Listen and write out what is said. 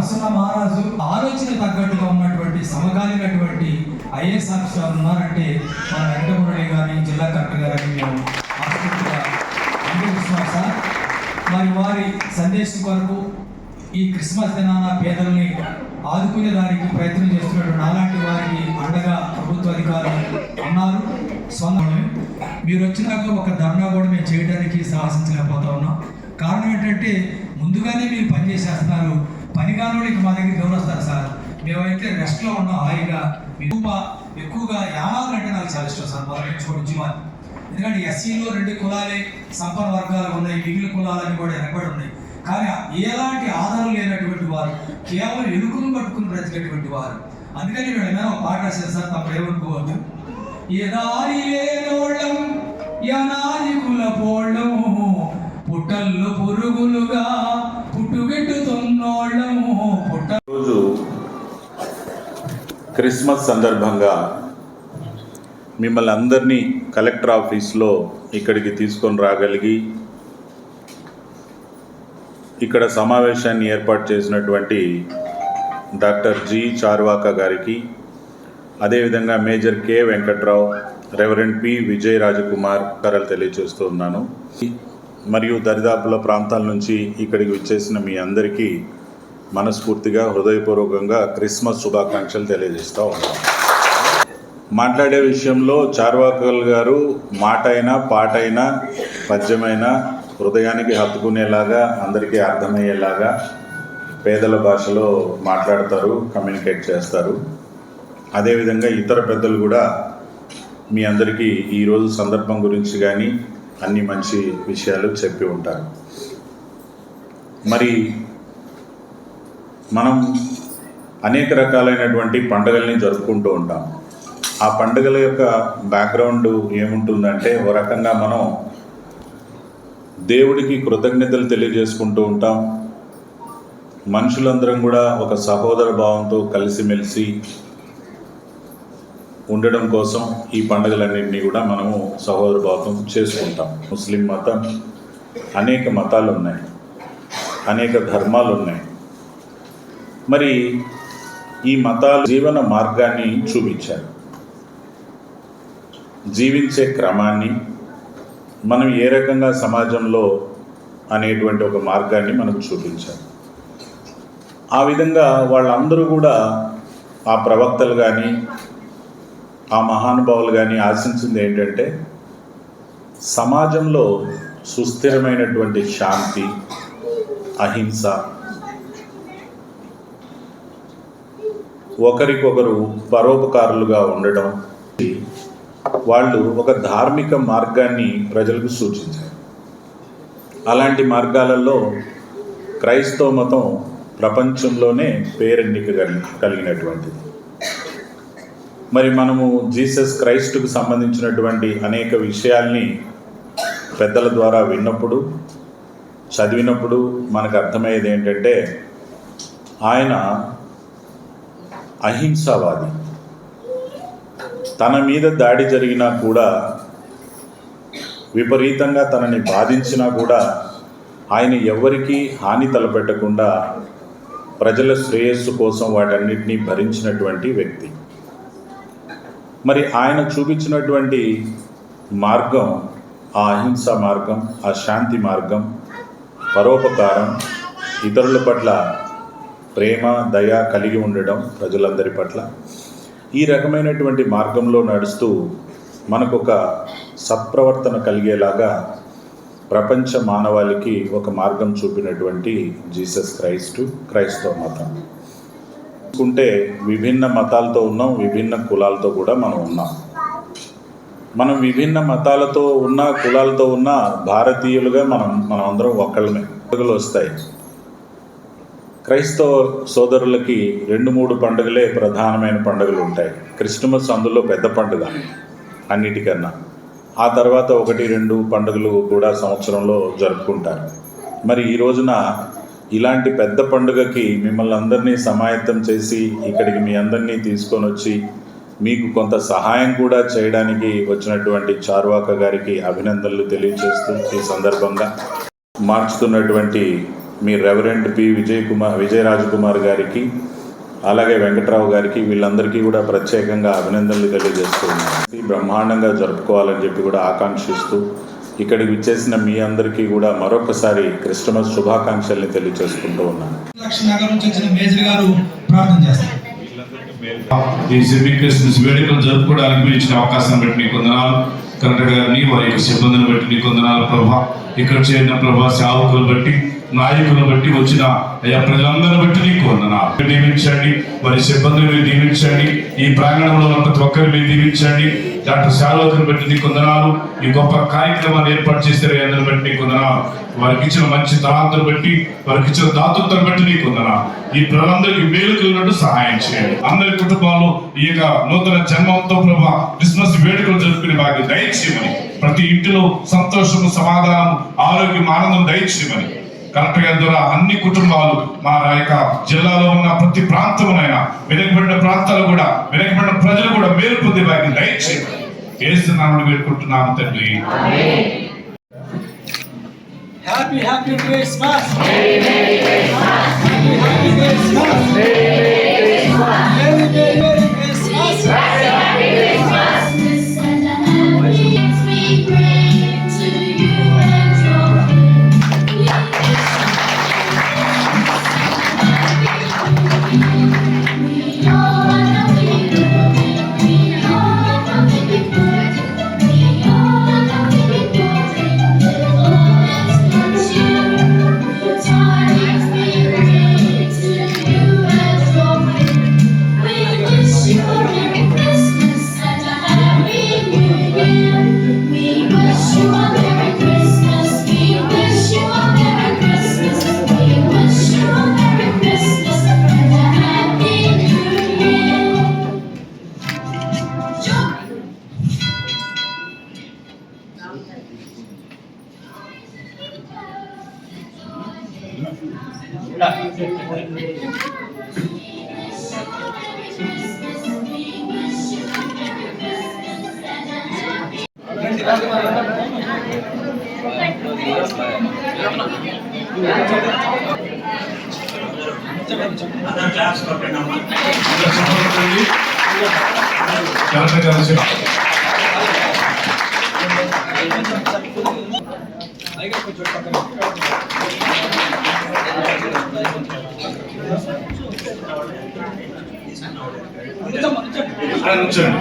నరసింహ మహారాజు ఆలోచన తగ్గట్టుగా ఉన్నటువంటి సమకాలీనటువంటి ఐఏఎస్ ఆఫీసర్ ఉన్నారంటే మన వెంకటమురళి గారి జిల్లా కలెక్టర్ గారని మేము ఆసక్తిగా అంగీకరిస్తున్నాం సార్. మరి వారి సందేశం కొరకు ఈ క్రిస్మస్ దినాన పేదల్ని ఆదుకునే దానికి ప్రయత్నం చేస్తున్నటువంటి అలాంటి వారికి అండగా ప్రభుత్వ అధికారులు ఉన్నారు. స్వంతమే మీరు వచ్చినాక ఒక ధర్నా కూడా మేము చేయడానికి సాహసించలేకపోతా ఉన్నాం. కారణం ఏంటంటే ముందుగానే మీరు పని చేసేస్తున్నారు మా దగ్గర ఎవరు సార్. మేమైతే రెస్ట్లో ఉన్నాం హాయిగా. ఎక్కువ ఎక్కువగా యానాదులు అంటే నాకు చాలా ఇష్టం సార్ మొదటి నుంచి కూడా ఉద్యమాలు ఎందుకంటే ఎస్సీలో రెండు కులాలే సంపన్న వర్గాలు ఉన్నాయి మిగిలిన కులాలని కూడా వెనకబడి ఉన్నాయి. కానీ ఎలాంటి ఆధారం లేనటువంటి వారు కేవలం ఎలుకను పట్టుకుని బ్రతికేటువంటి వారు. అందుకని నేను ఏమైనా ఒక పాట రాశాను సార్ తప్ప ఏమనుకోవద్దు. ఎదారి లేనోళ్ళం కుల పోళ్ళము. పుట్టల్లో పురుగులుగా పుట్టుగెట్టుతున్నోళ్ళం. క్రిస్మస్ సందర్భంగా మిమ్మల్ని అందరినీ కలెక్టర్ ఆఫీస్లో ఇక్కడికి తీసుకొని రాగలిగి ఇక్కడ సమావేశాన్ని ఏర్పాటు చేసినటువంటి డాక్టర్ జి చార్వాక గారికి అదేవిధంగా major K Venkatrao reverend P Vijay Rajakumar గారు తెలియజేస్తూ ఉన్నాను. మరియు దరిదాపుల ప్రాంతాల నుంచి ఇక్కడికి వచ్చేసిన మీ అందరికీ మనస్ఫూర్తిగా హృదయపూర్వకంగా క్రిస్మస్ శుభాకాంక్షలు తెలియజేస్తూ ఉన్నాం. మాట్లాడే విషయంలో చార్వాకల్ గారు మాట అయినా పాట అయినా పద్యమైనా హృదయానికి హత్తుకునేలాగా అందరికీ అర్థమయ్యేలాగా పేదల భాషలో మాట్లాడతారు కమ్యూనికేట్ చేస్తారు. అదేవిధంగా ఇతర పెద్దలు కూడా మీ అందరికీ ఈరోజు సందర్భం గురించి కానీ అన్ని మంచి విషయాలు చెప్పి ఉంటారు. మరి మనం అనేక రకాలైనటువంటి పండుగల్ని జరుపుకుంటూ ఉంటాం. ఆ పండుగల యొక్క బ్యాక్గ్రౌండ్ ఏముంటుందంటే ఒక రకంగా మనం దేవుడికి కృతజ్ఞతలు తెలియజేసుకుంటూ ఉంటాం. మనుషులందరం కూడా ఒక సహోదర భావంతో కలిసిమెలిసి ఉండడం కోసం ఈ పండుగలన్నింటినీ కూడా మనము సహోదర భావం చేసుకుంటాం. ముస్లిం మతం అనేక మతాలు ఉన్నాయి అనేక ధర్మాలు ఉన్నాయి మరి ఈ మతాలు జీవన మార్గాన్ని చూపించారు. జీవించే క్రమాన్ని మనం ఏ రకంగా సమాజంలో అనేటువంటి ఒక మార్గాన్ని మనకు చూపించారు. ఆ విధంగా వాళ్ళందరూ కూడా ఆ ప్రవక్తలు కానీ ఆ మహానుభావులు కానీ ఆశించింది ఏంటంటే సమాజంలో సుస్థిరమైనటువంటి శాంతి అహింస ఒకరికొకరు పరోపకారులుగా ఉండడం వాళ్ళు ఒక ధార్మిక మార్గాన్ని ప్రజలకు సూచించారు. అలాంటి మార్గాలలో క్రైస్తవ మతం ప్రపంచంలోనే పేరెన్నిక కలిగినటువంటిది. మరి మనము జీసస్ క్రైస్టుకు సంబంధించినటువంటి అనేక విషయాల్ని పెద్దల ద్వారా విన్నప్పుడు చదివినప్పుడు మనకు అర్థమయ్యేది ఏంటంటే ఆయన అహింసావాది. తన మీద దాడి జరిగినా కూడా విపరీతంగా తనని బాధించినా కూడా ఆయన ఎవరికీ హాని తలపెట్టకుండా ప్రజల శ్రేయస్సు కోసం వాటన్నిటినీ భరించినటువంటి వ్యక్తి. మరి ఆయన చూపించినటువంటి మార్గం ఆ అహింస మార్గం ఆ శాంతి మార్గం పరోపకారం ఇతరుల పట్ల ప్రేమ దయ కలిగి ఉండడం ప్రజలందరి పట్ల. ఈ రకమైనటువంటి మార్గంలో నడుస్తూ మనకొక సత్ప్రవర్తన కలిగేలాగా ప్రపంచ మానవాళికి ఒక మార్గం చూపినటువంటి జీసస్ క్రైస్టు క్రైస్తవ మతం. చూసుకుంటే విభిన్న మతాలతో ఉన్నాం విభిన్న కులాలతో కూడా మనం ఉన్నాం. మనం విభిన్న మతాలతో ఉన్న కులాలతో ఉన్న భారతీయులుగా మనం మనం అందరం ఒకళ్ళమే వస్తాయి. క్రైస్తవ సోదరులకి రెండు మూడు పండుగలే ప్రధానమైన పండుగలు ఉంటాయి. క్రిస్టమస్ అందులో పెద్ద పండుగ అన్నిటికన్నా. ఆ తర్వాత ఒకటి రెండు పండుగలు కూడా సంవత్సరంలో జరుపుకుంటారు. మరి ఈ రోజున ఇలాంటి పెద్ద పండుగకి మిమ్మల్ని అందరినీ సమాయత్తం చేసి ఇక్కడికి మీ అందరినీ తీసుకొని వచ్చి మీకు కొంత సహాయం కూడా చేయడానికి వచ్చినటువంటి చార్వాక గారికి అభినందనలు తెలియజేస్తూ ఈ సందర్భంగా మార్చుతున్నటువంటి మీ రెవరెండ్ పి విజయ్ కుమార్ విజయ రాజకుమార్ గారికి అలాగే వెంకట్రావు గారికి వీళ్ళందరికీ కూడా ప్రత్యేకంగా అభినందనలు తెలియజేస్తూ ఉన్నాను ఇది బ్రహ్మాండంగా జరుపుకోవాలని చెప్పి కూడా ఆకాంక్షిస్తూ ఇక్కడికి విచ్చేసిన మీ అందరికీ కూడా మరొకసారి క్రిస్టమస్ శుభాకాంక్షల్ని తెలియజేసుకుంటూ ఉన్నాను. లక్ష్మీ నగర్ నుంచి వచ్చిన మేజర్ గారు ప్రార్థన చేస్తారు. ఈ సెమీ క్రిస్మస్ వేడుకలు జరుపుకోవడానికి మీరు ఇచ్చిన అవకాశం బట్టి నీకు వందనాలు కలెక్టర్ గారిని వారి యొక్క సిబ్బందిని బట్టి నీకు వందనాలు ప్రభా ఇక్కడ చేరిన ప్రభా సేవకులు బట్టి నాయకులను బట్టి వచ్చిన అయ్యా ప్రజలందరిని బట్టి నీకు వందనాలు. దీవించండి వారి సిబ్బందిని మీరు దీవించండి ఈ ప్రాంగణంలో ఉన్న ప్రతి ఒక్కరిని మీరు దీవించండి. డాక్టర్ సేవకుని బట్టి నీకు వందనాలు. ఈ గొప్ప కార్యక్రమాన్ని ఏర్పాటు చేశారు అందరిని బట్టి నీకు వందనాలు. వారికి ఇచ్చిన మంచి తలాంతులు బట్టి వారికి ఇచ్చిన దాతృత్వం బట్టి నీకు వందనాలు. ఈ ప్రజలందరికీ మేలుకున్నట్టు సహాయం చేయండి. అందరి కుటుంబాలు ఈ యొక్క నూతన జన్మంతో ప్రభా క్రిస్మస్ వేడుకలు జరుపుకునే భాగ్యం దయచేయమని ప్రతి ఇంటిలో సంతోషము సమాధానం ఆరోగ్యం ఆనందం దయచేయమని. కలెక్టర్ గారి ద్వారా అన్ని కుటుంబాలు మా యొక్క జిల్లాలో ఉన్న ప్రతి ప్రాంతమునైనా వెనకబడిన ప్రాంతాలు కూడా వెనకబడిన ప్రజలు కూడా మేలు పొందే భాగ్యం దయచేయమని ఏస్తున్నామని వేడుకుంటున్నాము తండ్రి. Happy happy Christmas happy happy Christmas collector గారు